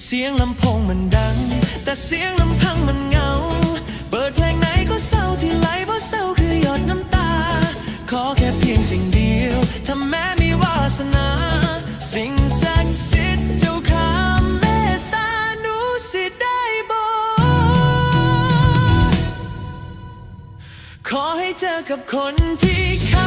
เสียงลำโพงมันดัง แต่เสียงลำพังมันเงา เปิดเพลงไหนก็เศร้าที่ไหลเพราะเศร้าคือหยดน้ำตา ขอแค่เพียงสิ่งเดียว ถ้าแม้มีวาสนา สิ่งศักดิ์สิทธิ์เจ้าข้าเมตตาหนูสิได้บอก ขอให้เจอกับคนที่เขา